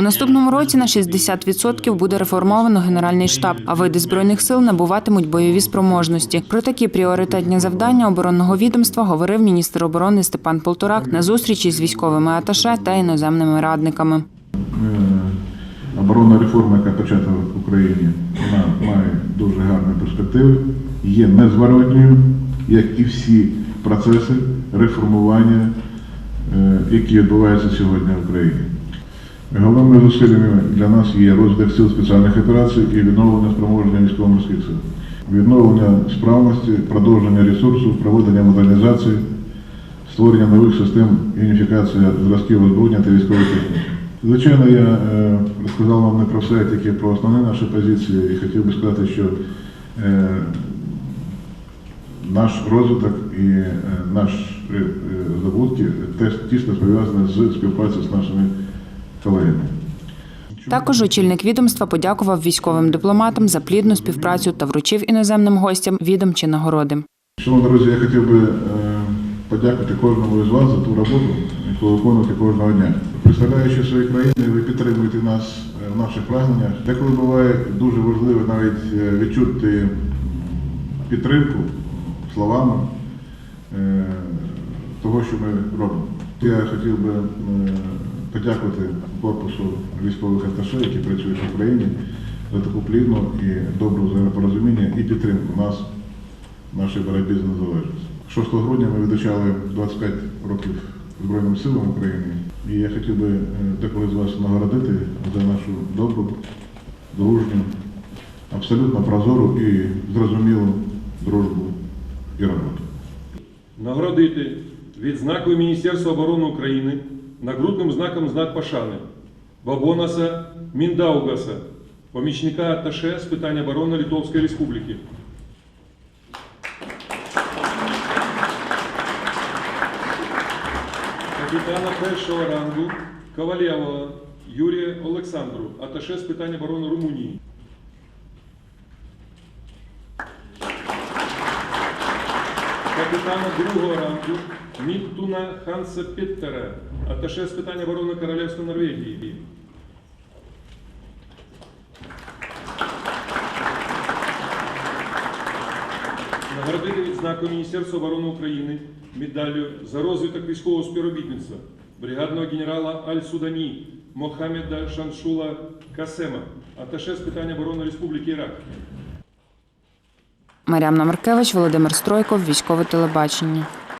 У наступному році на 60% буде реформовано генеральний штаб, а види збройних сил набуватимуть бойові спроможності. Про такі пріоритетні завдання оборонного відомства говорив міністр оборони Степан Полторак на зустрічі з військовими аташе та іноземними радниками. Е, Оборонна реформа, яка почата в Україні, вона має дуже гарні перспективи, є незворотньою, як і всі процеси реформування, е, які відбуваються сьогодні в Україні. Головними зусиллями для нас є розвиток сил спеціальних операцій і відновлення спроможення військово-морських сил, відновлення справності, продовження ресурсу, проведення модернізації, створення нових систем уніфікація зразків озброєння та військової техніки. Звичайно, я е, розказав вам не про все, а тільки про основні наші позиції, і хотів би сказати, що е, наш розвиток і е, наш е, здобутки теж тісно пов'язані з співпрацею з нашими колегами. Також очільник відомства подякував військовим дипломатам за плідну співпрацю та вручив іноземним гостям відомчі нагороди. Шановні друзі, я хотів би е, подякувати кожному із вас за ту роботу, яку ви виконуєте кожного дня. Представляючи свої країни, ви підтримуєте нас е, в наших прагненнях. Деколи буває дуже важливо навіть е, відчути підтримку словами того, що ми робимо. Я хотів би подякувати корпусу військових аташе, які працюють в Україні, за таку плідну і добру взаємопорозуміння і підтримку нас в нашій боротьбі за незалежність. 6 грудня ми відзначали 25 років Збройним силам України. І я хотів би е, деколи з вас нагородити за нашу добру, дружню, абсолютно прозору і зрозумілу дружбу і роботу. Нагородити відзнакою Міністерства оборони України нагрудним знаком знак пошани Бабонаса Міндаугаса, помічника Атташе з питань оборони Литовської Республіки. Капітана першого рангу Ковалєва Юрія Олександру, Атташе з питань оборони Румунії. капітана другого рангу Міттуна Ханса Петтера, аташе з питань оборони Королівства Норвегії. Нагородити відзнаку Міністерства оборони України медаллю за розвиток військового співробітництва бригадного генерала Аль-Судані Мохамеда Шаншула Касема, аташе з питань оборони Республіки Ірак. Мар'яна Маркевич, Володимир Стройков, військове телебачення.